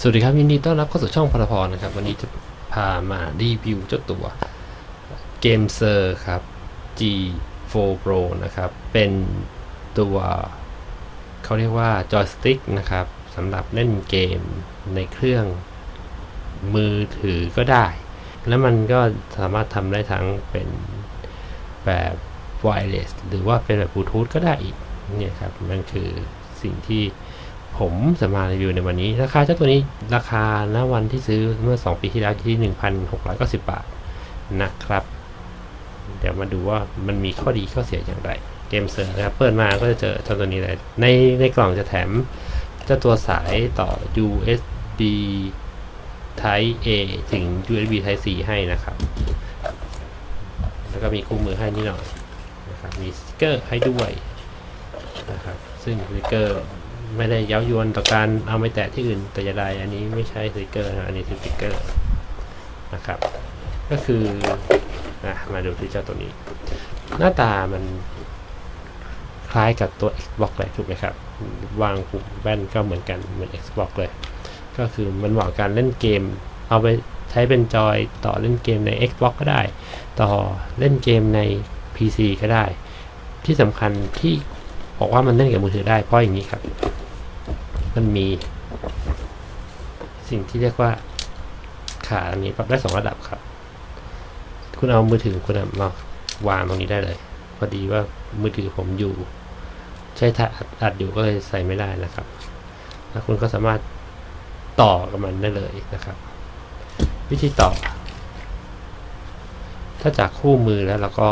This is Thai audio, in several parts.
สวัสดีครับยินดีต้อนรับเข้าสู่ช่องพลพรนะครับ วันนี้จะพามารีวิวเจ้าตัวเกมเซอร์ครับ G4 Pro นะครับ เป็นตัวเขาเรียกว่าจอยสติ๊กนะครับสำหรับเล่นเกมในเครื่องมือถือก็ได้ แล้วมันก็สามารถทำได้ทั้งเป็นแบบไวเลสหรือว่าเป็นแบบบลูทูธก็ได้อีกเนี่ยครับ มันคือสิ่งที่ ผมจะมารีวิวในวันนี้ ราคาเจ้าตัวนี้ราคาณวันที่ซื้อเมื่อ 2 ปีที่แล้วที่ 1,690 บาทนะครับ เดี๋ยวมาดูว่ามันมีข้อดีข้อเสียอย่างไร เกมเซอร์นะครับ เปิดมาก็จะเจอเจ้าตัวนี้เลย ในในกล่องจะแถมเจ้าตัวสายต่อ USB Type A ถึง USB Type C ให้นะครับ แล้วก็มีคู่มือให้นิดหน่อยนะครับ มีสติกเกอร์ให้ด้วยนะครับ ซึ่งสติกเกอร์ ไม่ได้เย้ายวนต่อการเอาไปแตะที่อื่นแต่อยาใดอันนี้ไม่ใช่สติกเกอร์นะอันนี้คือสติกเกอร์นะครับ ก็คืออะมาดูที่เจ้าตัวนี้ หน้าตามันคล้ายกับตัว Xbox เลยถูกไหมครับ วางปุ่มแว่นก็เหมือนกันเหมือน Xbox เลย ก็คือมันเหมาะกับการเล่นเกม เอาไปใช้เป็นจอยต่อเล่นเกมใน Xbox ก็ได้ ต่อเล่นเกมใน PC ก็ได้ ที่สำคัญที่บอกว่ามันเล่นกับมือถือได้เพราะอย่างนี้ครับ มันมี สิ่งที่เรียกว่าขาอันนี้ปรับได้สองระดับครับ คุณเอามือถือคุณมาวางตรงนี้ได้เลย พอดีว่ามือถือผมอยู่ ใช้ถ่ายอัดอัดอยู่ก็เลยใส่ไม่ได้นะครับแล้วคุณก็สามารถต่อกับมันได้เลยนะครับ วิธีต่อ ถ้าจากคู่มือแล้วเราก็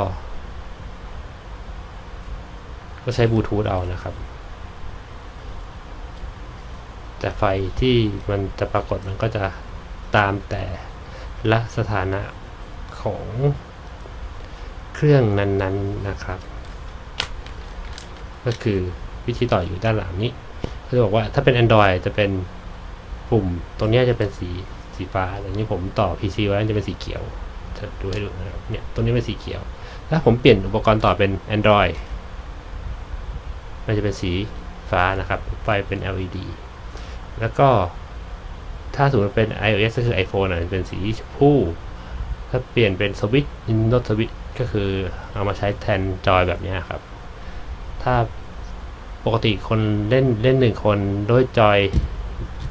ก็ใช้บลูทูธเอานะครับ แต่ไฟที่มันจะปรากฏมันก็จะตามแต่ละสถานะของเครื่องนั้นๆนะครับ ก็คือวิธีต่ออยู่ด้านหลังนี้เขาจะบอกว่าถ้าเป็น Android จะเป็นปุ่มตรงนี้จะเป็นสีสีฟ้าแต่นี้ผมต่อ PC ไว้จะเป็นสีเขียวจะดูให้ดูนะครับเนี่ยตรงนี้เป็นสีเขียว ถ้าผมเปลี่ยนอุปกรณ์ต่อเป็น Android มันจะเป็นสีฟ้านะครับ ไฟเป็น LED แล้วก็ถ้าสมมติเป็น iOS ก็คือ iPhone อะเป็นสีชมพูถ้าเปลี่ยนเป็นสวิตช์ Nintendo Switch ก็คือเอามาใช้แทนจอยแบบนี้ครับ ถ้าปกติคนเล่นเล่นหนึ่งคนด้วยจอย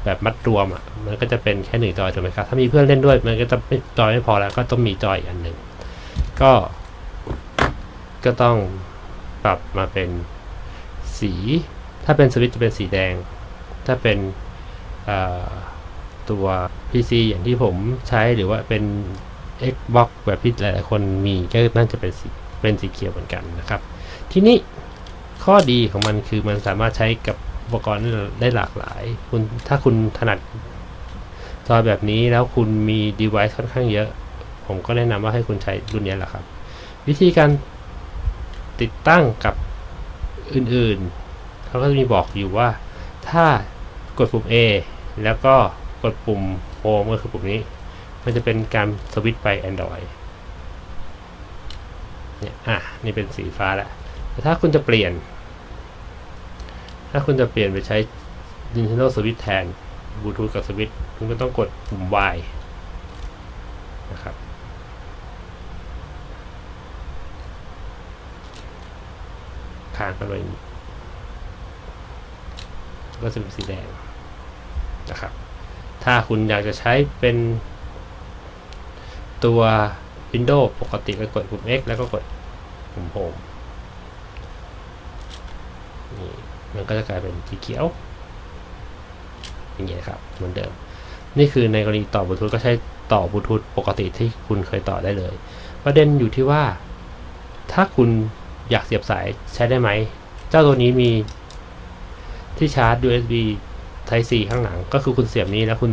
แบบมัดรวมอะมันก็จะเป็นแค่หนึ่งจอยถูกไหมครับ ถ้ามีเพื่อนเล่นด้วยมันก็จะไม่จอยไม่พอแล้วก็ต้องมีจอยอีกอันหนึ่งก็ ก็ต้องปรับมาเป็นสี ถ้าเป็นสวิตจะเป็นสีแดง ถ้าเป็น ตัว PC อย่างที่ผมใช้หรือว่าเป็น Xbox แบบที่หลายๆคนมีก็น่าจะเป็นสีเป็นสีเขียวเหมือนกันนะครับ ทีนี้ข้อดีของมันคือมันสามารถใช้กับอุปกรณ์ได้หลากหลาย คุณถ้าคุณถนัดจอยแบบนี้แล้วคุณมี device ค่อนข้างเยอะ ผมก็แนะนำว่าให้คุณใช้รุ่นนี้แหละครับ วิธีการติดตั้งกับอื่นๆ เขาก็จะมีบอกอยู่ว่าถ้า กดปุ่ม A แล้วก็กดปุ่ม Home ก็คือปุ่มนี้ มันจะเป็นการสวิตช์ไป Android เนี่ย อะ นี่เป็นสีฟ้าแล้วแต่ถ้าคุณจะเปลี่ยน ถ้าคุณจะเปลี่ยนไปใช้ Nintendo Switch แทนบลูทูธกับสวิตช์คุณก็ต้องกดปุ่ม Y นะครับค้างกันไว้อย่างนี้ก็จะเป็นสีแดง นะครับ ถ้าคุณอยากจะใช้เป็นตัว Windows ปกติก็กดปุ่ม X แล้วก็กดปุ่ม Home นี่มันก็จะกลายเป็นสีเขียวอย่างเงี้ยครับเหมือนเดิม นี่คือในกรณีต่อบลูทูธก็ใช้ต่อบลูทูธปกติที่คุณเคยต่อได้เลย ประเด็นอยู่ที่ว่า ถ้าคุณอยากเสียบสายใช้ได้ไหม เจ้าตัวนี้มีที่ชาร์จ USB Type C ข้างหลัง ก็คือคุณเสียบนี้แล้วคุณ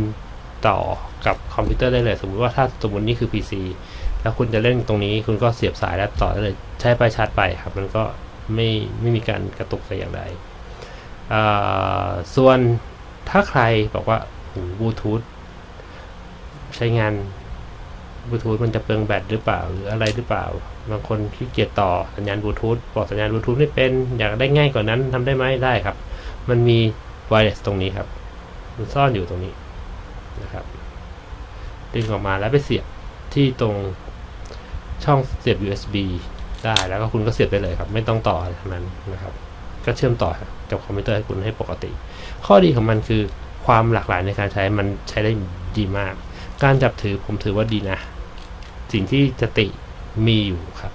ต่อกับคอมพิวเตอร์ได้เลย สมมติว่าถ้าสมมตินี่คือ PC แล้วคุณจะเล่นตรงนี้ คุณก็เสียบสายแล้วต่อได้เลยใช้ไปชาร์จไปครับ มันก็ไม่ไม่มีการกระตุกแต่อย่างใดส่วนถ้าใครบอกว่าบลูทูธใช้งานบลูทูธมันจะเปลืองแบตหรือเปล่า หรืออะไรหรือเปล่า บางคนขี้เกียจต่อสัญญาณบลูทูธบอกสัญญาณบลูทูธไม่เป็น อยากได้ง่ายกว่านั้นทำได้ไหมได้ครับ มันมี ไวเลสตรงนี้ครับ มันซ่อนอยู่ตรงนี้นะครับ ดึงออกมาแล้วไปเสียบที่ตรงช่องเสียบ USB ได้แล้วก็คุณก็เสียบได้เลยครับ ไม่ต้องต่ออะไรทั้งนั้นนะครับ ก็เชื่อมต่อกับคอมพิวเตอร์ให้คุณให้ปกติ ข้อดีของมันคือความหลากหลายในการใช้มันใช้ได้ดีมาก การจับถือผมถือว่าดีนะ สิ่งที่จะติมีอยู่ครับ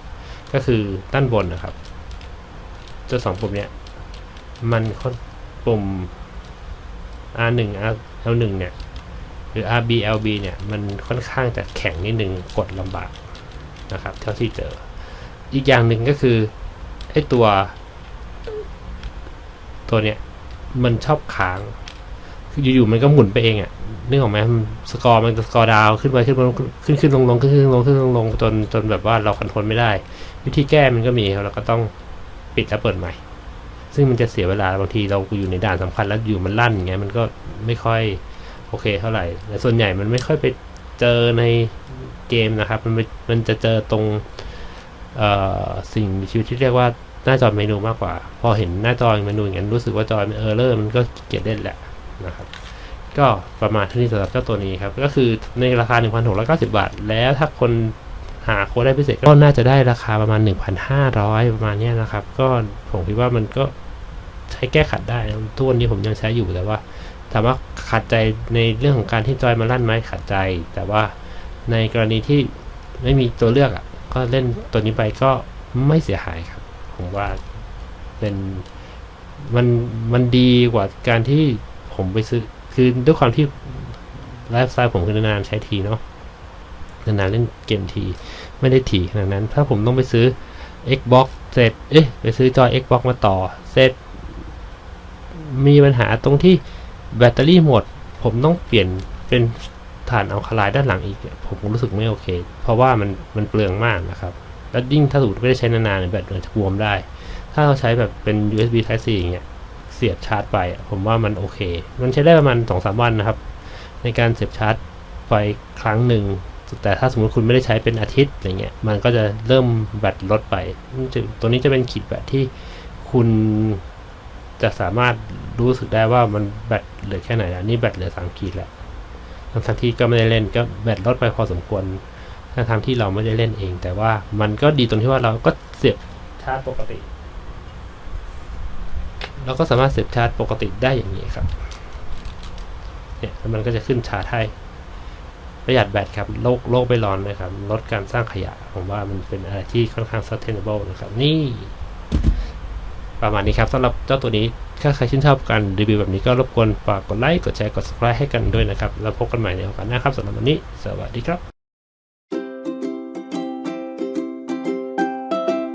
ก็คือด้านบนนะครับเจ้าสองปุ่มเนี้ยมันค่อนปุ่ม R1 L1 เนี่ยหรือ RB LB เนี่ยมันค่อนข้างจะแข็งนิดนึงกดลำบากนะครับเท่าที่เจอ อีกอย่างหนึ่งก็คือไอ้ตัว ตัวเนี้ยมันชอบค้างอยู่ๆมันก็หมุนไปเองอะ่ะนึกออกไหมมันสกอร์มันจะสกอร์ดาวขึ้นไปขึ้นมาขึ้นขึ้นลงลงขึ้นขึ้นลงขึ้นลงลงจนจนแบบว่าเราคอนโทรลไม่ได้ วิธีแก้มันก็มีเราก็ต้องปิดแล้วเปิดใหม่ ซึ่งมันจะเสียเวลาบางทีเราอยู่ในด่านสำคัญแล้วอยู่มันลั่นอย่างเงี้ยมันก็ไม่ค่อยโอเคเท่าไหร่แต่ส่วนใหญ่มันไม่ค่อยไปเจอในเกมนะครับ มันไม่มันจะเจอตรงสิ่งมีชีวิตที่เรียกว่าหน้าจอเมนูมากกว่า พอเห็นหน้าจอเมนูอย่างนั้นรู้สึกว่าจอมันเออร์เลอร์มันก็เกียจเล่นแหละนะครับ ก็ประมาณเท่านี้สำหรับเจ้าตัวนี้ครับ ก็คือในราคา 1,690 บาท แล้วถ้าคนหาโค้ดได้พิเศษก็น่าจะได้ราคาประมาณ 1,500 ประมาณนี้นะครับ ก็ผมคิดว่ามันก็ ใช้แก้ขัดได้ทุกวันนี้ผมยังใช้อยู่แต่ว่าถามว่าขัดใจในเรื่องของการที่จอยมาลั่นไหมขัดใจ แต่ว่าในกรณีที่ไม่มีตัวเลือกอะ ก็เล่นตัวนี้ไปก็ไม่เสียหายครับ ผมว่าเป็นมันมันดีกว่าการที่ผมไปซื้อ คือด้วยความที่ไลฟ์สไตล์ผมคือนานๆใช้ทีเนาะนานๆเล่นเกมทีไม่ได้ถี่ขนาดนั้น ถ้าผมต้องไปซื้อ Xbox เสร็จ เอ๊ะ ไปซื้อจอย Xbox มาต่อ เสร็จ มีปัญหาตรงที่แบตเตอรี่หมด ผมต้องเปลี่ยนเป็นฐานเอาคลายด้านหลังอีกผมรู้สึกไม่โอเค เพราะว่ามันมันเปลืองมากนะครับแล้วยิ่งถ้าสมมติไม่ได้ใช้นานๆแบตมันจะบวมได้ ถ้าเราใช้แบบเป็น USB Type C อย่างเงี้ยเสียบชาร์จไป ผมว่ามันโอเค มันใช้ได้ประมาณสองสามวันนะครับ ในการเสียบชาร์จไฟครั้งหนึ่งแต่ถ้าสมมติคุณไม่ได้ใช้เป็นอาทิตย์อะไรเงี้ยมันก็จะเริ่มแบตลดไปมันจะตัวนี้จะเป็นขีดแบตที่คุณ จะสามารถรู้สึกได้ว่ามันแบตเหลือแค่ไหนแล้วนี่แบตเหลือสามขีดแล้วทั้งที่ก็ไม่ได้เล่นก็แบตลดไปพอสมควรทั้งที่เราไม่ได้เล่นเอง แต่ว่ามันก็ดีตรงที่ว่าเราก็เสียบชาร์จปกติ เราก็สามารถเสียบชาร์จปกติได้อย่างนี้ครับ เนี่ยแล้วมันก็จะขึ้นชาร์จให้ประหยัดแบตครับ โลกโลกไม่ร้อนนะครับ ลดการสร้างขยะ ผมว่ามันเป็นอะไรที่ค่อนข้าง sustainable นะครับ นี่ ประมาณนี้ครับสำหรับเจ้าตัวนี้ถ้าใครชื่นชอบการรีวิวแบบนี้ก็รบกวนฝากกดไลค์กดแชร์กด subscribe ให้กันด้วยนะครับ แล้วพบกันใหม่ในโอกาสหน้าครับสำหรับวันนี้ สวัสดีครับ